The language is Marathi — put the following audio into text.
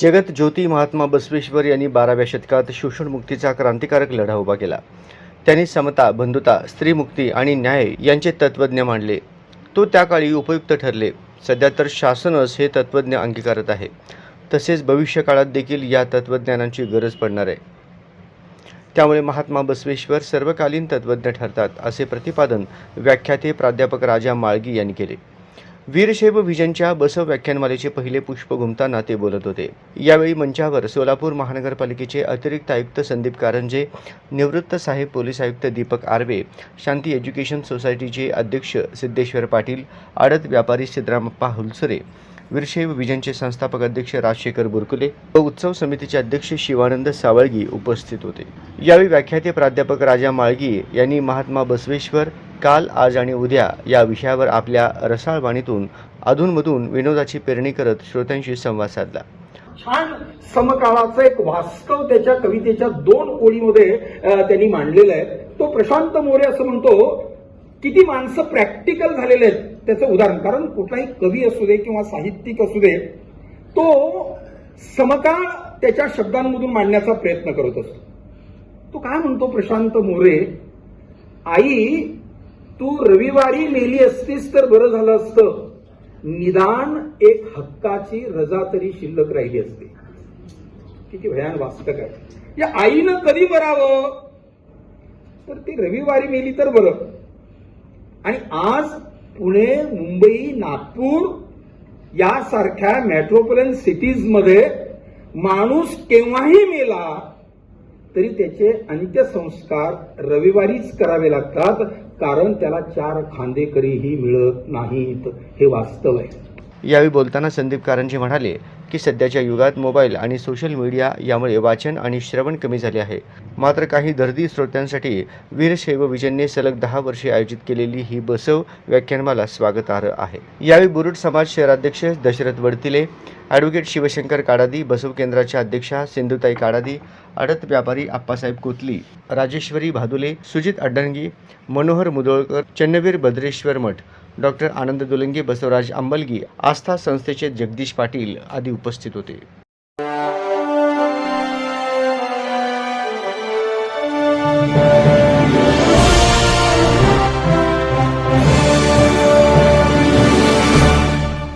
जगत ज्योती महात्मा बसवेश्वर यांनी बाराव्या शतकात शोषणमुक्तीचा क्रांतिकारक लढा उभा केला. त्यांनी समता बंधुता स्त्रीमुक्ती आणि न्याय यांचे तत्त्वज्ञ मांडले. तो त्या काळी उपयुक्त ठरले. सध्या तर शासनच हे तत्त्वज्ञ अंगीकारत आहे. तसेच भविष्यकाळात देखील या तत्त्वज्ञानांची गरज पडणार आहे. त्यामुळे महात्मा बसवेश्वर सर्वकालीन तत्त्वज्ञ ठरतात असे प्रतिपादन व्याख्याते प्राध्यापक राजा माळगी यांनी केले. वीरशैव विजनच्या बसव व्याख्यानमालेचे पहिले पुष्प घुमताना ते बोलत होते. यावेळी मंचावर सोलापूर महानगरपालिकेचे अतिरिक्त आयुक्त संदीप कारंजे निवृत्त साहेब पोलीस आयुक्त दीपक आर्वे शांती एज्युकेशन सोसायटीचे अध्यक्ष सिद्धेश्वर पाटील आडत व्यापारी सिद्धरामप्पा हुलसरे वीरशैव विजनचे संस्थापक अध्यक्ष राजशेखर बुरकुले व उत्सव समितीचे अध्यक्ष शिवानंद सावळगी उपस्थित होते. यावेळी व्याख्याते प्राध्यापक राजा माळगी यांनी महात्मा बसवेश्वर काल आज आणि उद्या या विषयावर आपल्या रसाळवाणीतून अधूनमधून विनोदाची पेरणी करत श्रोत्यांशी संवाद साधला. छान समकाळाचं एक वास्तव त्याच्या कवितेच्या दोन ओळीमध्ये त्यांनी मांडलेलं आहे. तो प्रशांत मोरे असं म्हणतो किती माणसं प्रॅक्टिकल झालेले आहेत. त्याचं उदाहरण कारण कुठलाही कवी असू दे किंवा साहित्यिक असू दे तो समकाळ त्याच्या शब्दांमधून मांडण्याचा प्रयत्न करत असतो. तो काय म्हणतो प्रशांत मोरे? आई तू रविवारी मेली असतीस तर बरं झालं असतं. निदान एक हक्काची रजा तरी शिल्लक राहिली असते. किती भयान वास्तक आहे. या आईनं कधी करावं? तर ती रविवारी मेली तर बरं. आणि आज पुणे मुंबई नागपूर यासारख्या सिटीज सिटीजमध्ये माणूस केव्हाही मेला तरी त्याचे अंत्यसंस्कार रविवारीच करावे लागतात. कारण त्याला चार खांदेकरीही मिळत नाहीत हे वास्तव आहे. यावेळी बोलताना संदीप कारंजी म्हणाले की सध्याच्या युगात मोबाईल आणि सोशल मीडिया यामुळे वाचन आणि श्रवण कमी झाले आहे. मात्र काही दर्दी श्रोत्यांसाठी वीरशैव विजनने सलग दहा वर्षे आयोजित केलेली ही बसव व्याख्यानमाला स्वागतार्ह आहे. यावेळी बुरुड समाज शहराध्यक्ष दशरथ वडतिले ॲडव्होकेट शिवशंकर काडादी बसव केंद्राच्या अध्यक्षा सिंधुताई काडादी अडत व्यापारी आप्पासाहेब कोतली राजेश्वरी भादुले सुजित अड्डणगी मनोहर मुदोळकर चन्नवीर भद्रेश्वर मठ डॉक्टर आनंद दुलंगे बसवराज अंबलगी आस्था संस्थेचे जगदीश पाटील आदी उपस्थित होते.